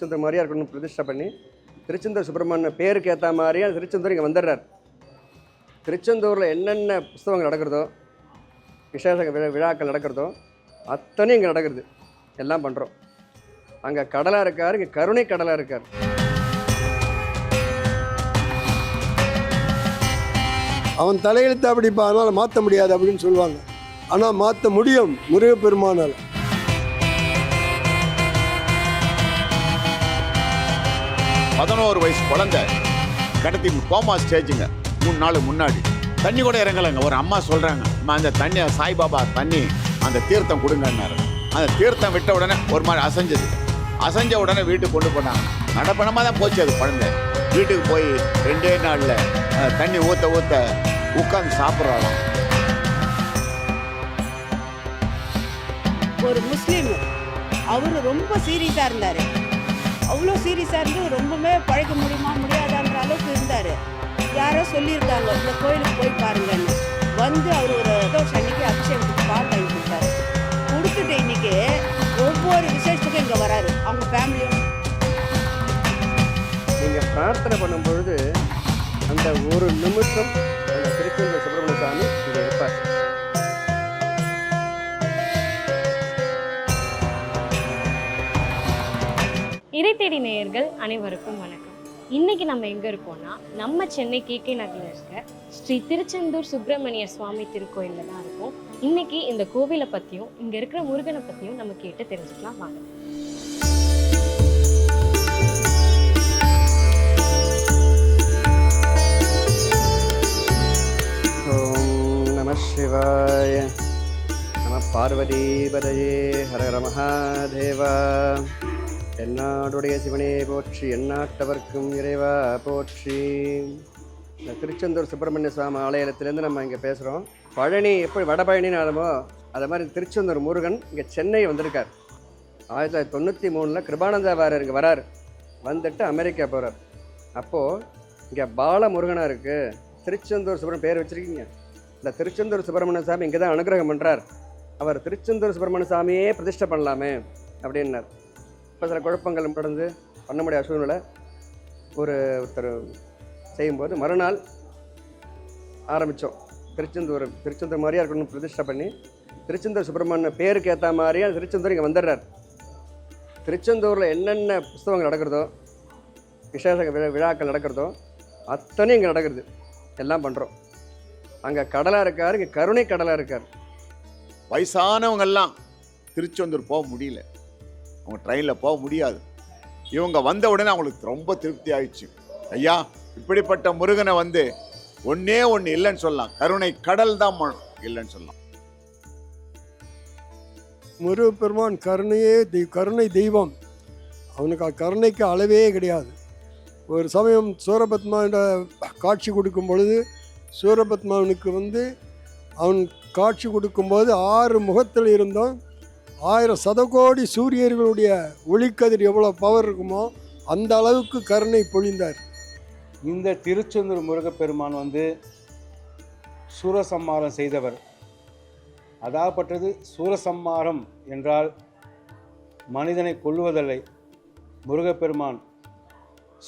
திருச்செந்தூர் மாதிரியாக இருக்கணும்னு பிரதிஷ்டை பண்ணி திருச்செந்தூர் சுப்பிரமணிய பேருக்கு ஏற்ற மாதிரியே திருச்செந்தூர் இங்கே வந்துடுறார். திருச்செந்தூரில் என்னென்ன புஸ்தகங்கள் நடக்கிறதோ விசேஷ விழாக்கள் நடக்கிறதோ அத்தனையும் இங்கே நடக்கிறது. எல்லாம் பண்ணுறோம் அங்கே கடலாக இருக்கார் இங்கே கருணை கடலாக இருக்கார். அவன் தலையெழுத்து அப்படி அதனால் மாற்ற முடியாது அப்படின்னு சொல்லுவாங்க. ஆனால் மாற்ற முடியும் முருகப்பெருமானால். பதினோரு வயசு குழந்தை. கடத்தி கோமா ஸ்டேஜுங்க. மூணு நாள் முன்னாடி. தண்ணி கூட இறங்கலைங்க. ஒரு அம்மா சொல்கிறாங்க அம்மா அந்த தண்ணி சாய்பாபா தண்ணி அந்த தீர்த்தம் கொடுங்கன்னாரு. அந்த தீர்த்தம் விட்ட உடனே ஒரு மாதிரி அசைஞ்சது. அசைஞ்ச உடனே வீட்டுக்கு கொண்டு போனாங்க. நடப்பணமாக தான் போச்சு அது குழந்தை. வீட்டுக்கு போய் ரெண்டே நாளில் தண்ணி ஊற்ற ஊற்ற உட்காந்து சாப்பிட்றாங்க. ஒரு முஸ்லீம். அவர் ரொம்ப சீரியஸாக இருந்தார். அவ்வளோ சீரியஸாக இருந்து ரொம்பவுமே பழைக்க முடியுமா முடியாதான்ற அளவுக்கு இருந்தார். யாரோ சொல்லியிருக்காங்க இந்த கோயிலுக்கு போய் பாருங்கன்னு. வந்து அவர் ஒரு பிரதோஷ அன்னைக்கு அபிஷேகத்துக்கு பால் வாங்கி கொடுத்தாரு. கொடுத்துட்டு இன்னைக்கு ஒவ்வொரு விசேஷத்துக்கும் இங்கே வராரு அவங்க ஃபேமிலியும் நீங்கள் பிரார்த்தனை பண்ணும்பொழுது அந்த ஒரு நிமிஷம் அந்த திருச்செந்தூர் சுப்பிரமணிய சாமி இறை தேடி நேயர்கள் அனைவருக்கும் வணக்கம். இன்னைக்கு நம்ம எங்க இருக்கோம்னா நம்ம சென்னை கே கே நகரில் இருக்க ஸ்ரீ திருச்செந்தூர் சுப்பிரமணியர் சுவாமி திருக்கோயில்ல தான் இருக்கும். இன்னைக்கு இந்த கோவிலை பத்தியும் இங்க இருக்கிற முருகனை பத்தியும் நம்ம கேட்டு தெரிஞ்சுக்கலாம் வாங்க. ஓம் நம சிவாய. நம பார்வதீபதையே ஹர ஹர மகாதேவா. என்னாடுடைய சிவனே போற்றி எந்நாட்டவர்க்கும் இறைவா போற்றி. இந்த திருச்செந்தூர் சுப்பிரமணிய சுவாமி ஆலயத்திலேருந்து நம்ம இங்கே பேசுகிறோம் பழனி எப்படி வடபழனின்னு ஆளுமோ அதை மாதிரி திருச்செந்தூர் முருகன் இங்கே சென்னை வந்திருக்கார். ஆயிரத்தி தொள்ளாயிரத்தி தொண்ணூற்றி மூணில் கிருபானந்தா வாரர். இங்கே வரார் வந்துட்டு அமெரிக்கா போகிறார் அப்போது இங்கே பாலமுருகனாக இருக்குது திருச்செந்தூர் சுப்பிரமணிய பேர் வச்சுருக்கீங்க. இந்த திருச்செந்தூர் சுப்பிரமணிய சாமி இங்கே தான் அனுகிரகம் பண்ணுறார் அவர் திருச்செந்தூர் சுப்பிரமணிய சாமியே பிரதிஷ்டை பண்ணலாமே அப்படின்னார். இப்போ சில குழப்பங்கள் நடந்து பண்ண முடியாத சூழ்நிலை. ஒரு ஒருத்தர் செய்யும்போது மறுநாள் ஆரம்பித்தோம் திருச்செந்தூர் திருச்செந்தூர் மாதிரியாக இருக்கணும்னு பிரதிஷ்டை பண்ணி திருச்செந்தூர் சுப்பிரமணிய பேருக்கு ஏற்ற மாதிரியே திருச்செந்தூர் இங்கே வந்துடுறார். திருச்செந்தூரில் என்னென்ன புஸ்தகங்கள் நடக்கிறதோ விசேஷ விழாக்கள் நடக்கிறதோ அத்தனையும் இங்கே நடக்கிறது. எல்லாம் பண்ணுறோம் அங்கே கடலாக இருக்கார் இங்கே கருணை கடலாக இருக்கார். வயசானவங்கெல்லாம் திருச்செந்தூர் போக முடியல. அவங்க ட்ரெயினில் போக முடியாது. இவங்க வந்த உடனே அவங்களுக்கு ரொம்ப திருப்தி ஆயிடுச்சு. ஐயா இப்படிப்பட்ட முருகனை வந்து ஒன்றே ஒன்று இல்லைன்னு சொல்லலாம். கருணை கடல் தான் இல்லைன்னு சொல்லலாம். முருகப்பெருமான் கருணையே தெய் கருணை தெய்வம். அவனுக்கு கருணைக்கு அளவே கிடையாது. ஒரு சமயம் சூரபத்மாவோட காட்சி கொடுக்கும் பொழுது சூரபத்மாவனுக்கு வந்து அவன் காட்சி கொடுக்கும்போது ஆறு முகத்தில் இருந்தும். ஆயிரம் சதகோடி சூரியர்களுடைய ஒளிக்கதிர் எவ்வளோ பவர் இருக்குமோ அந்த அளவுக்கு கருணை பொழிந்தார். இந்த திருச்செந்தூர் முருகப்பெருமான் வந்து சூரசம்மாரம் செய்தவர். அதாகப்பட்டது சூரசம்மாரம் என்றால் மனிதனை கொள்வதில்லை முருகப்பெருமான்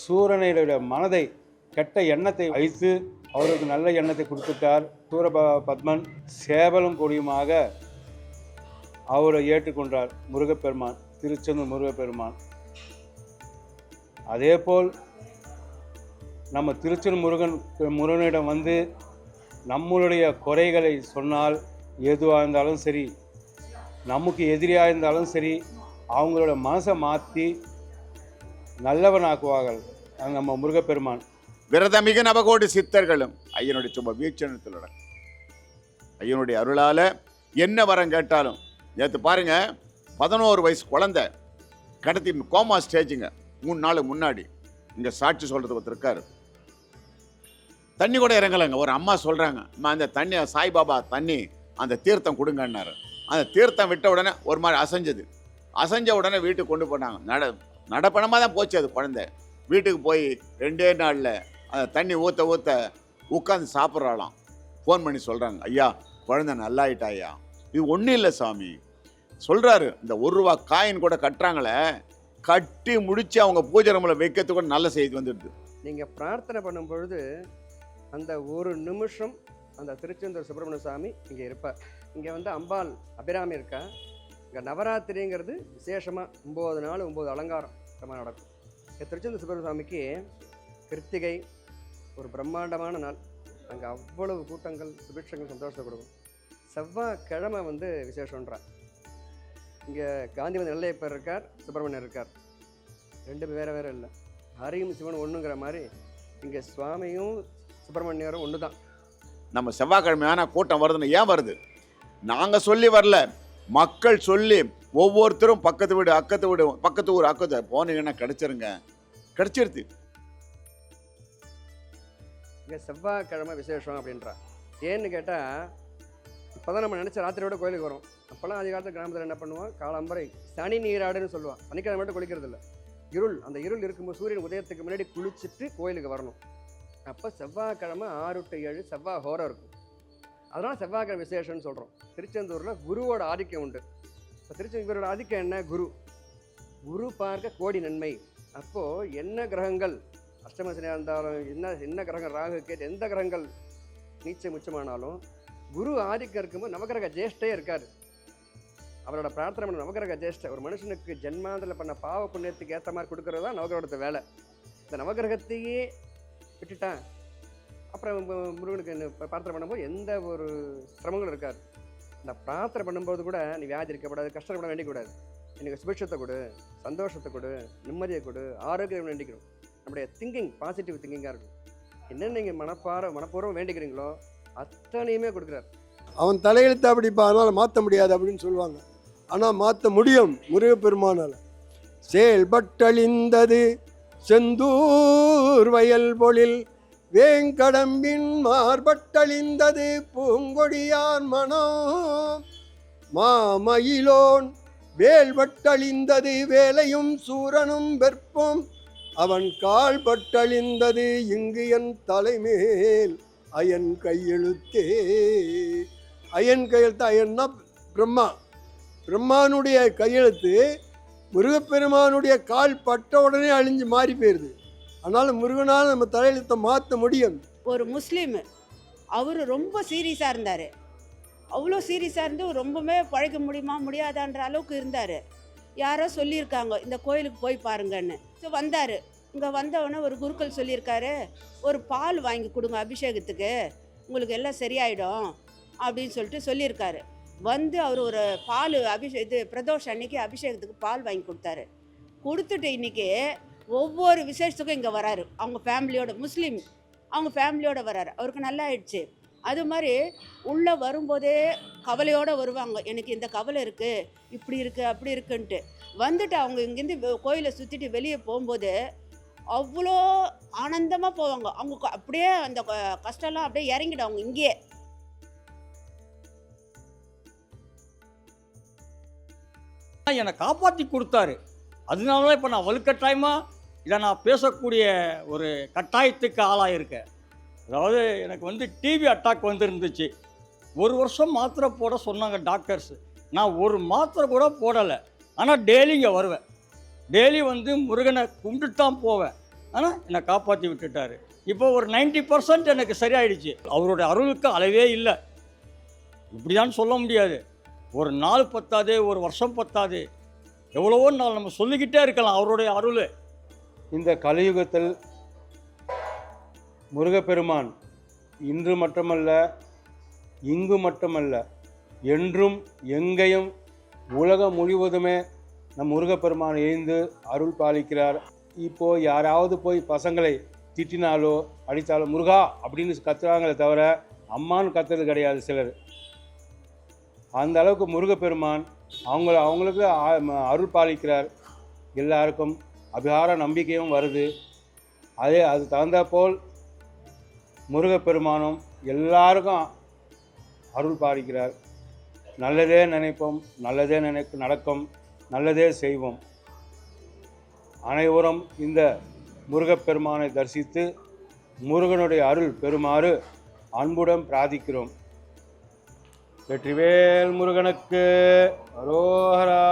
சூரனுடைய மனதை கெட்ட எண்ணத்தை வைத்து அவருக்கு நல்ல எண்ணத்தை கொடுத்துட்டார். சூரப பத்மன் சேவலும் கொடியுமாக அவரை ஏற்றுக்கொண்டார் முருகப்பெருமான் திருச்செந்தூர் முருகப்பெருமான். அதே போல் நம்ம திருச்செந்தூர் முருகன் முருகனிடம் வந்து நம்மளுடைய குறைகளை சொன்னால் எதுவாக இருந்தாலும் சரி நமக்கு எதிரியாக இருந்தாலும் சரி அவங்களோட மனசை மாற்றி நல்லவனாக்குவார்கள். அது நம்ம முருகப்பெருமான். விரதமிகு நவகோடி சித்தர்களும் ஐயனுடைய சும்மா வீச்சனத்தில் ஐயனுடைய அருளால என்ன வரம் கேட்டாலும் நேற்று பாருங்கள் பதினோரு வயசு குழந்தை கடத்தி கோமா ஸ்டேஜுங்க மூணு நாள் முன்னாடி. இங்கே சாட்சி சொல்கிறது ஒருத்தர் இருக்கார். தண்ணி கூட இறங்கலைங்க. ஒரு அம்மா சொல்கிறாங்க அம்மா அந்த தண்ணி சாய்பாபா தண்ணி அந்த தீர்த்தம் கொடுங்கன்னாரு. அந்த தீர்த்தம் விட்ட உடனே ஒரு மாதிரி அசைஞ்சது. அசைஞ்ச உடனே வீட்டுக்கு கொண்டு போனாங்க. நட நடப்பணமாக தான் போச்சு அது குழந்தை. வீட்டுக்கு போய் ரெண்டே நாளில் அந்த தண்ணி ஊற்ற ஊற்ற உட்காந்து சாப்பிட்றாளாம். ஃபோன் பண்ணி சொல்கிறாங்க ஐயா குழந்தை நல்லாயிட்டா ஐயா இது ஒன்றும் இல்லை சாமி. சொல்கிறாரு இந்த ஒரு ரூபா காயின் கூட கட்டுறாங்களே கட்டி முடித்து அவங்க பூஜை ரூமில் வைக்கிறதுக்கு நல்ல செய்தி வந்துடுது. நீங்கள் பிரார்த்தனை பண்ணும் பொழுது அந்த ஒரு நிமிஷம் அந்த திருச்செந்தூர் சுப்பிரமணிய சாமி இங்கே இருப்பார். இங்கே வந்து அம்பாள் அபிராமி இருக்கா? இங்கே நவராத்திரிங்கிறது விசேஷமாக ஒம்பது நாள் ஒம்பது அலங்காரம் ரொம்ப நடக்கும். இங்கே திருச்செந்தூர் சுப்பிரமணிய சுவாமிக்கு கிருத்திகை ஒரு பிரம்மாண்டமான நாள். அங்கே அவ்வளவு கூட்டங்கள் சுபிக்ஷங்கள் சந்தோஷத்தை கொடுக்கும். செவ்வாய்க்கிழமை வந்து விசேஷன்றா இங்கே காந்திமதி நெல்லையப்பர் இருக்கார் சுப்பிரமணியர் இருக்கார். ரெண்டு வேறு வேறு இல்லை. ஹரியும் சிவன் ஒன்றுங்கிற மாதிரி இங்கே சுவாமியும் சுப்பிரமணியரும் ஒன்று தான் நம்ம செவ்வாய்க்கிழமையான கூட்டம் வருதுன்னு ஏன் வருது? நாங்கள் சொல்லி வரல. மக்கள் சொல்லி ஒவ்வொருத்தரும் பக்கத்து வீடு அக்கத்து வீடு பக்கத்து ஊர் அக்கத்து போனீங்கன்னா கிடைச்சிருங்க. கிடைச்சிருது. இங்கே செவ்வாய்க்கிழமை விசேஷம் அப்படின்றா. ஏன்னு கேட்டால் அப்போ தான் நம்ம நினச்ச ராத்திரியோட கோயிலுக்கு வரும். அப்போல்லாம் அதிக காலத்தில் கிராமத்தில் என்ன பண்ணுவோம் காலம்பரை சனி நீராடுன்னு சொல்லுவான் சனிக்கிழமை மட்டும் குளிக்கிறது இல்லை இருள் அந்த இருள் இருக்கும்போது சூரியன் உதயத்துக்கு முன்னாடி குளிச்சுட்டு கோயிலுக்கு வரணும். அப்போ செவ்வாய்க்கிழமை ஆறு டு ஏழு செவ்வாய் ஹோரம் இருக்கும். அதனால் செவ்வாய்க்கிழமை விசேஷம்னு சொல்கிறோம் திருச்செந்தூரில் குருவோட ஆதிக்கம் உண்டு. இப்போ திருச்செந்தூரோட ஆதிக்கம் என்ன? குரு. குரு பார்க்க கோடி நன்மை. அப்போது என்ன கிரகங்கள்? அஷ்டமசனியாக இருந்தாலும் என்ன என்ன கிரகம்? ராகு கேட்டு எந்த கிரகங்கள்? நீச்சம் உச்சமானாலும் குரு ஆதிக்கம் இருக்கும்போது நவகிரக ஜேஷ்டே இருக்கார். அவரோட பிரார்த்தனை பண்ண நவகிரக ஜேஷ்ட ஒரு மனுஷனுக்கு ஜென்மாந்தில் பண்ண பாவ புண்ணியத்துக்கு ஏற்ற மாதிரி கொடுக்கறது தான் நவகிரகத்தை வேலை. இந்த நவகிரகத்தையே விட்டுட்டான். அப்புறம் முருகனுக்கு பிரார்த்தனை பண்ணும்போது எந்த ஒரு சிரமங்களும் இருக்காது. இந்த பிரார்த்தனை பண்ணும்போது கூட நீ வியாதி இருக்கக்கூடாது கஷ்டப்பட வேண்டிக்கூடாது. எனக்கு சுபிட்சத்தை கொடு சந்தோஷத்தை கொடு நிம்மதியை கொடு ஆரோக்கியம் வேண்டிக்கணும் நம்முடைய திங்கிங் பாசிட்டிவ் திங்கிங்காக இருக்கும். என்னென்ன நீங்கள் மனப்பார மனப்பூர்வம் வேண்டிக்கிறீங்களோ அத்தனையுமே கொடுக்குறாரு. அவன் தலையெழுத்து அப்படிப்பா அதனால் மாற்ற முடியாது அப்படின்னு சொல்லுவாங்க. ஆனால் மாற்ற முடியும் முருகப்பெருமானால். செயல்பட்டழிந்தது செந்தூர் வயல் பொழில் வேங்கடம்பின் மார்பட்டழிந்தது பூங்கொடியான் மனம். மாமயிலோன் வேல்பட்டழிந்தது வேலையும் சூரனும் வெற்பும். அவன் கால்பட்டழிந்தது இங்கு என் தலைமேல். அயன் கையெழுத்தே. அயன் கையெழுத்து அயன்னா பிரம்மா. பிரம்மானுடைய கையெழுத்து முருகப்பெருமானுடைய கால் பட்ட உடனே அழிஞ்சு மாறி போயிடுது அதனால் முருகனால் நம்ம தலையெழுத்தை மாற்ற முடியும். ஒரு முஸ்லீம் அவர் ரொம்ப சீரியஸாக இருந்தார். அவ்வளோ சீரியஸாக இருந்து ரொம்பவே பழைக்க முடியுமா முடியாதான்ற அளவுக்கு இருந்தார். யாரோ சொல்லியிருக்காங்க இந்த கோயிலுக்கு போய் பாருங்கன்னு. ஸோ வந்தார். இங்கே வந்தவொடனே ஒரு குருக்கள் சொல்லியிருக்காரு ஒரு பால் வாங்கி கொடுங்க அபிஷேகத்துக்கு உங்களுக்கு எல்லாம் சரியாயிடும் அப்படின்னு சொல்லிட்டு சொல்லியிருக்காரு. வந்து அவர் ஒரு பால் அபிஷே இது பிரதோஷ் அன்னைக்கு அபிஷேகத்துக்கு பால் வாங்கி கொடுத்தாரு. கொடுத்துட்டு இன்றைக்கி ஒவ்வொரு விசேஷத்துக்கும் இங்கே வராரு. அவங்க ஃபேமிலியோட முஸ்லீம் அவங்க ஃபேமிலியோடு வராரு. அவருக்கு நல்லா ஆயிடுச்சு. அது மாதிரி உள்ளே வரும்போதே கவலையோடு வருவாங்க. எனக்கு இந்த கவலை இருக்குது இப்படி இருக்குது அப்படி இருக்குன்ட்டு. வந்துட்டு அவங்க இங்கேருந்து கோயிலை சுற்றிட்டு வெளியே போகும்போது அவ்வளோ ஆனந்தமாக போவாங்க. அவங்க அப்படியே அந்த கஷ்டம்லாம் அப்படியே இறங்கிடும் அவங்க இங்கேயே. என்னை காப்பாற்றி கொடுத்தாரு. அதனால தான் இப்போ நான் வலுக்கட்டாயமாக இதை நான் பேசக்கூடிய ஒரு கட்டாயத்துக்கு ஆளாயிருக்கேன். அதாவது எனக்கு வந்து டிவி அட்டாக் வந்துருந்துச்சு. ஒரு வருஷம் மாத்திரை போட சொன்னாங்க டாக்டர்ஸ் நான் ஒரு மாத்திரை கூட போடலை. ஆனால் டெய்லி இங்கே வருவேன். டெய்லி வந்து முருகனை கும்பிட்டு தான் போவேன். ஆனால் என்னை காப்பாற்றி விட்டுட்டாரு. இப்போ ஒரு 90% பர்சன்ட் எனக்கு சரியாயிடுச்சு. அவரோட அருளுக்கு அளவே இல்லை. இப்படிதான் சொல்ல முடியாது. ஒரு நாள் பத்தாது ஒரு வருஷம் பத்தாது. எவ்வளவோ நாள் நம்ம சொல்லிக்கிட்டே இருக்கலாம் அவருடைய அருள். இந்த கலியுகத்தில் முருகப்பெருமான் இன்று மட்டுமல்ல இங்கு மட்டுமல்ல என்றும் எங்கேயும் உலகம் முழுவதுமே நம் முருகப்பெருமான் எழுந்து அருள் பாலிக்கிறார். இப்போ யாராவது போய் பசங்களை திட்டினாலோ அடித்தாலோ முருகா அப்படின்னு கத்துறாங்களே தவிர அம்மான்னு கத்துறது கிடையாது சிலர். அந்த அளவுக்கு முருகப்பெருமான் அவங்கள அவங்களுக்கு அருள் பாலிக்கிறார். எல்லாருக்கும் அபிகார நம்பிக்கையும் வருது. அதே அது தகுந்தாற்போல் முருகப்பெருமானும் எல்லாருக்கும் அருள் பாலிக்கிறார். நல்லதே நினைப்போம் நல்லதே நினைக்க நடக்கும். நல்லதே செய்வோம். அனைவரும் இந்த முருகப்பெருமானை தரிசித்து முருகனுடைய அருள் பெறுமாறு அன்புடன் பிரார்த்திக்கிறோம். வெற்றிவேல் முருகனுக்கு அரோஹரா.